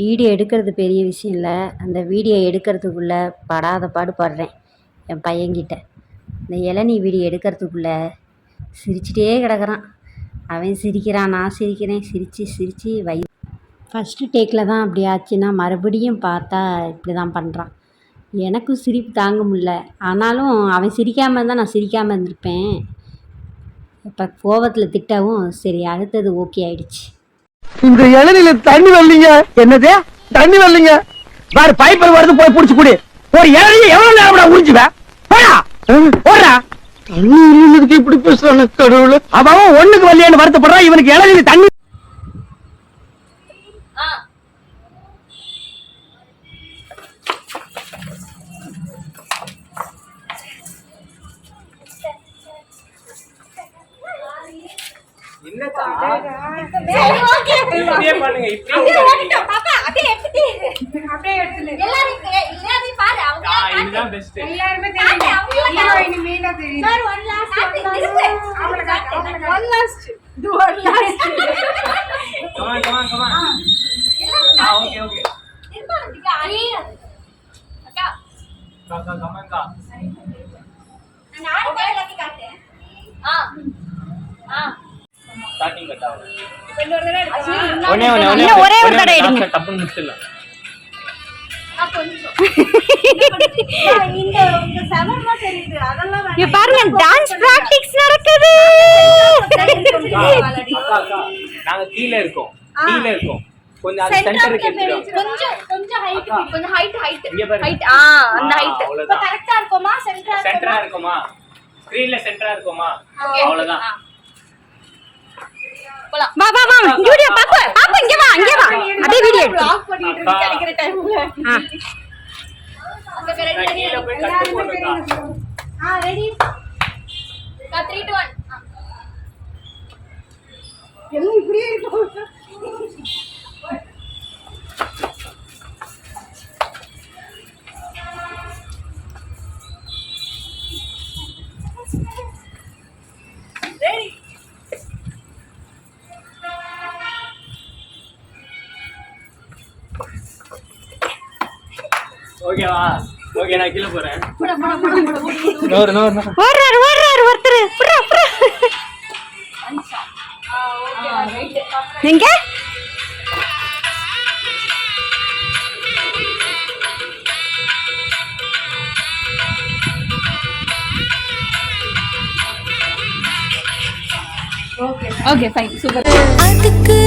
Video எடுக்கிறது பெரிய விஷயம் இல்லை. அந்த வீடியோ எடுக்கிறதுக்குள்ளே படாத பாடு படுறேன் என் பையன்கிட்ட. இந்த இளநீ வீடியோ எடுக்கிறதுக்குள்ளே சிரிச்சிட்டே கிடக்கிறான். அவன் சிரிக்கிறான் நான் சிரிக்கிறேன். சிரித்து சிரித்து வை ஃபஸ்ட்டு டேக்கில் தான் அப்படி ஆச்சுன்னா மறுபடியும் பார்த்தா இப்படி தான் பண்ணுறான் எனக்கும் சிரிப்பு தாங்க முடில ஆனாலும் அவன் சிரிக்காமல் இருந்தால் நான் சிரிக்காமல் இருந்திருப்பேன். இப்போ கோவத்தில் திட்டவும் சரி அடுத்தது ஓகே ஆயிடுச்சு. இந்த இளநில தண்ணி வரலீங்க. என்னது? தண்ணி வரலீங்க. பாரு பைப்பர் வருது போய் புடிச்சு குடி. ஒரு இளநில எவ்வளவு நேரம் உறிஞ்சுவ? போடா. போடுறா தண்ணி இல்லதுக்கு இப்படி பேசுறான கடவுள்? அவன் ஒண்ணுக்கு வரலையான்னு வருத்தப்படுறான். இவனுக்கு இளநில தண்ணி சரி, okay. இப்படியே பண்ணுங்க இப்படியே அப்படியே. ஓடிட்டோம். பாப்பா, அப்படியே எடுத்துட்டு. எல்லாரும் இங்க- எல்லாரையும் பாரு, அவங்க எல்லாம் இதுதான் காட்டு. best. காட்டு, அவங்க எல்லாம் காட்டு. Sir, one last, காட்டு, காட்டு. Come on, come on, come on. எல்லாரும் ஆ, okay, okay. திரும்ப வந்துக்க, அழியாது. அக்கா, come on, come. நான் ஆறு பேர் எல்லாத்தையும் காட்டு. ஆ. ஆ. ஒண்ணே ஒண்ணே, ஒண்ணே இன்னும் ஒண்ணே, ஒரே ஒரு தடவை எடுங்க. முடிச்சிடலாம். பாருங்க டான்ஸ் பிராக்டிஸ் நடக்குது. நாங்க கீழ இருக்கோம். கீழ இருக்கோம். கொஞ்சம் அது சென்டருக்கு எடுத்துடும் கொஞ்சம் கொஞ்சம் ஹைட் கொஞ்சம் ஹைட் ஹைட் ஆ அந்த ஹைட். இப்ப கரெக்ட்டா இருக்குமா? சென்டரா சென்டரா இருக்குமா? ஸ்கிரீன்ல சென்டரா இருக்குமா. அவ்வளவுதான். போலாம். வா வா வா வீடியோ பாப்பா பாப்பா இங்க வா இங்க வா. அதே வீடியோ எடு vlog பண்ணிட்டு இருக்கு. கிடைக்கிற டைம்ல ஆ. அங்க ரெடி போட்டுக்கா ஆ ரெடி கா 3 2 1 எல்லாம் இப்படியே இருக்கு ஓகேவா ஓகே நான் கீழ போறேன் நோர் நோர் நோர் ஓடுறாரு ஓடுறாரு ஒருத்தர் புறா புறா எங்க ஓகே ஃபைன் சூப்பர் அதுக்கு